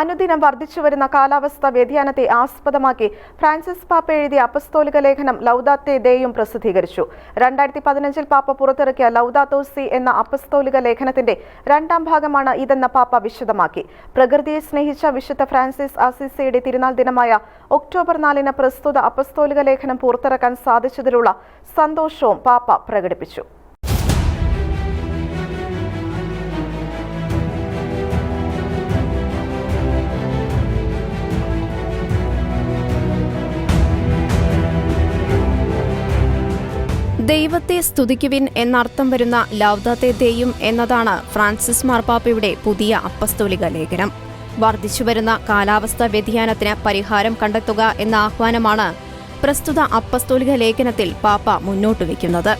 അനുദിനം വർദ്ധിച്ചുവരുന്ന കാലാവസ്ഥാ വ്യതിയാനത്തെ ആസ്പദമാക്കി ഫ്രാൻസിസ് പാപ്പ എഴുതിയ അപസ്തോലിക ലേഖനം ലൗദാത്തെ ദേയും പ്രസിദ്ധീകരിച്ചു. രണ്ടായിരത്തി പതിനഞ്ചിൽ പാപ്പ പുറത്തിറക്കിയ ലൗദാത്തോസി എന്ന അപസ്തോലിക ലേഖനത്തിന്റെ രണ്ടാം ഭാഗമാണ് ഇതെന്ന പാപ്പ വിശദമാക്കി. പ്രകൃതിയെ സ്നേഹിച്ച വിശുദ്ധ ഫ്രാൻസിസ് അസിസിയുടെ തിരുനാൾ ദിനമായ ഒക്ടോബർ നാലിന് പ്രസ്തുത അപസ്തോലിക ലേഖനം പുറത്തിറക്കാൻ സാധിച്ചതിലുള്ള സന്തോഷവും പാപ്പ പ്രകടിപ്പിച്ചു. ദൈവത്തെ സ്തുതിക്കുവിൻ എന്നർത്ഥം വരുന്ന ലൗദത്തെ തെയ്യും എന്നതാണ് ഫ്രാൻസിസ് മാർപ്പാപ്പയുടെ പുതിയ അപ്പസ്തോലിക ലേഖനം. വർദ്ധിച്ചുവരുന്ന കാലാവസ്ഥാ വ്യതിയാനത്തിന് പരിഹാരം കണ്ടെത്തുക എന്ന ആഹ്വാനമാണ് പ്രസ്തുത അപ്പസ്തോലിക ലേഖനത്തിൽ പാപ്പ മുന്നോട്ട് വയ്ക്കുന്നത്.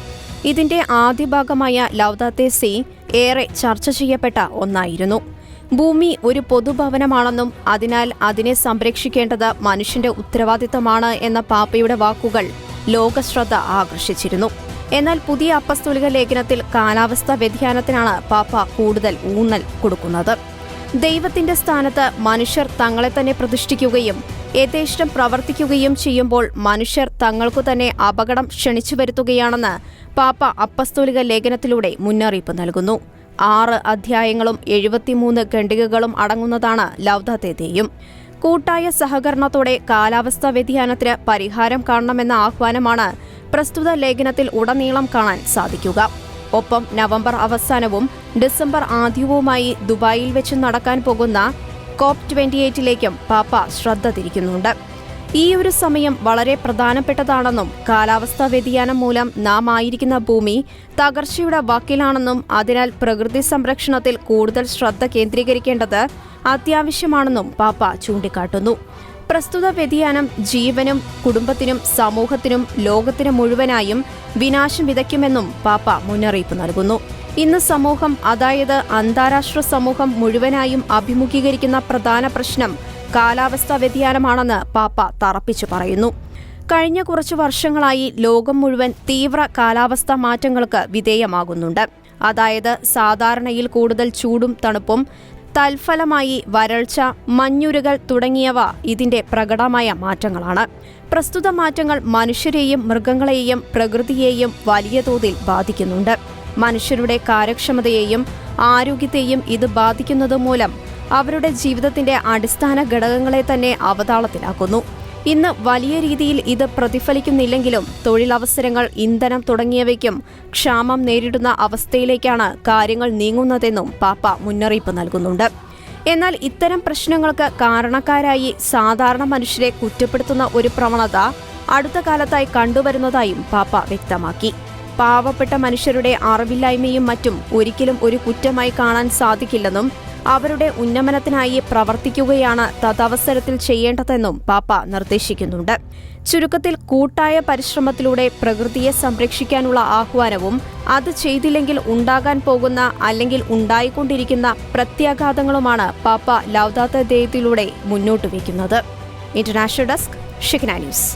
ഇതിന്റെ ആദ്യ ഭാഗമായ ലൗദത്തെ സി ഏറെ ചർച്ച ചെയ്യപ്പെട്ട ഒന്നായിരുന്നു. ഭൂമി ഒരു പൊതുഭവനമാണെന്നും അതിനാൽ അതിനെ സംരക്ഷിക്കേണ്ടത് മനുഷ്യന്റെ ഉത്തരവാദിത്തമാണ് എന്ന പാപ്പയുടെ വാക്കുകൾ ലോകശ്രദ്ധ ആകർഷിച്ചിരുന്നു. എന്നാൽ പുതിയ അപ്പസ്തോലിക ലേഖനത്തിൽ കാലാവസ്ഥാ വ്യതിയാനത്തിനാണ് പാപ്പ കൂടുതൽ ഊന്നൽ കൊടുക്കുന്നത്. ദൈവത്തിന്റെ സ്ഥാനത്ത് മനുഷ്യർ തങ്ങളെ തന്നെ പ്രതിഷ്ഠിക്കുകയും യഥേഷ്ടം പ്രവർത്തിക്കുകയും ചെയ്യുമ്പോൾ മനുഷ്യർ തങ്ങൾക്കു തന്നെ അപകടം ക്ഷണിച്ചു വരുത്തുകയാണെന്ന് പാപ്പ അപ്പസ്തോലിക ലേഖനത്തിലൂടെ മുന്നറിയിപ്പ് നൽകുന്നു. ആറ് അധ്യായങ്ങളും എഴുപത്തിമൂന്ന് ഖണ്ഡികകളും അടങ്ങുന്നതാണ് ലൗദാത്തേയും കൂട്ടായ സഹകരണത്തോടെ കാലാവസ്ഥാ വ്യതിയാനത്തിന് പരിഹാരം കാണണമെന്ന ആഹ്വാനമാണ് പ്രസ്തുത ലേഖനത്തിൽ ഉടനീളം കാണാൻ സാധിക്കുക. ഒപ്പം നവംബർ അവസാനവും ഡിസംബർ ആദ്യവുമായി ദുബായിൽ വെച്ച് നടക്കാൻ പോകുന്ന കോപ് ട്വന്റി എയ്റ്റിലേക്കും പാപ്പ ശ്രദ്ധ തിരിക്കുന്നുണ്ട്. ഈ ഒരു സമയം വളരെ പ്രധാനപ്പെട്ടതാണെന്നും കാലാവസ്ഥാ വ്യതിയാനം മൂലം നാം ആയിരിക്കുന്ന ഭൂമി തകർച്ചയുടെ വക്കിലാണെന്നും അതിനാൽ പ്രകൃതി സംരക്ഷണത്തിൽ കൂടുതൽ ശ്രദ്ധ കേന്ദ്രീകരിക്കേണ്ടത് അത്യാവശ്യമാണെന്നും പാപ്പ ചൂണ്ടിക്കാട്ടുന്നു. പ്രസ്തുത വ്യതിയാനം ജീവനും കുടുംബത്തിനും സമൂഹത്തിനും ലോകത്തിനും മുഴുവനായും വിനാശം വിതയ്ക്കുമെന്നും പാപ്പ മുന്നറിയിപ്പ് നൽകുന്നു. ഇന്ന് സമൂഹം അതായത് അന്താരാഷ്ട്ര സമൂഹം മുഴുവനായും അഭിമുഖീകരിക്കുന്ന പ്രധാന പ്രശ്നം കാലാവസ്ഥാ വ്യതിയാനമാണെന്ന് പാപ്പ തറപ്പിച്ചു പറയുന്നു. കഴിഞ്ഞ കുറച്ചു വർഷങ്ങളായി ലോകം മുഴുവൻ തീവ്ര കാലാവസ്ഥാ മാറ്റങ്ങൾക്ക് വിധേയമാകുന്നുണ്ട്. അതായത് സാധാരണയിൽ കൂടുതൽ ചൂടും തണുപ്പും തൽഫലമായി വരൾച്ച മഞ്ഞുരുകൾ തുടങ്ങിയവ ഇതിന്റെ പ്രകടമായ മാറ്റങ്ങളാണ്. പ്രസ്തുത മാറ്റങ്ങൾ മനുഷ്യരെയും മൃഗങ്ങളെയും പ്രകൃതിയെയും വലിയ തോതിൽ ബാധിക്കുന്നുണ്ട്. മനുഷ്യരുടെ കാര്യക്ഷമതയെയും ആരോഗ്യത്തെയും ഇത് ബാധിക്കുന്നത് മൂലം അവരുടെ ജീവിതത്തിന്റെ അടിസ്ഥാന ഘടകങ്ങളെ തന്നെ അവതാളത്തിലാക്കുന്നു. ഇന്ന് വലിയ രീതിയിൽ ഇത് പ്രതിഫലിക്കുന്നില്ലെങ്കിലും തൊഴിലവസരങ്ങൾ ഇന്ധനം തുടങ്ങിയവയ്ക്കും ക്ഷാമം നേരിടുന്ന അവസ്ഥയിലേക്കാണ് കാര്യങ്ങൾ നീങ്ങുന്നതെന്നും പാപ്പ മുന്നറിയിപ്പ് നൽകുന്നുണ്ട്. എന്നാൽ ഇത്തരം പ്രശ്നങ്ങൾക്ക് കാരണക്കാരായി സാധാരണ മനുഷ്യരെ കുറ്റപ്പെടുത്തുന്ന ഒരു പ്രവണത അടുത്ത കാലത്തായി കണ്ടുവരുന്നതായും പാപ്പ വ്യക്തമാക്കി. പാവപ്പെട്ട മനുഷ്യരുടെ അറിവില്ലായ്മയും മറ്റും ഒരിക്കലും ഒരു കുറ്റമായി കാണാൻ സാധിക്കില്ലെന്നും അവരുടെ ഉന്നമനത്തിനായി പ്രവർത്തിക്കുകയാണ് തദവസരത്തിൽ ചെയ്യേണ്ടതെന്നും പാപ്പ നിർദ്ദേശിക്കുന്നുണ്ട്. ചുരുക്കത്തിൽ കൂട്ടായ പരിശ്രമത്തിലൂടെ പ്രകൃതിയെ സംരക്ഷിക്കാനുള്ള ആഹ്വാനവും അത് ചെയ്തില്ലെങ്കിൽ ഉണ്ടാകാൻ പോകുന്ന അല്ലെങ്കിൽ ഉണ്ടായിക്കൊണ്ടിരിക്കുന്ന പ്രത്യാഘാതങ്ങളുമാണ് പാപ്പ ലൗദാത്ത ദേയത്തിലൂടെ മുന്നോട്ട് വയ്ക്കുന്നത്. International desk Shigna news.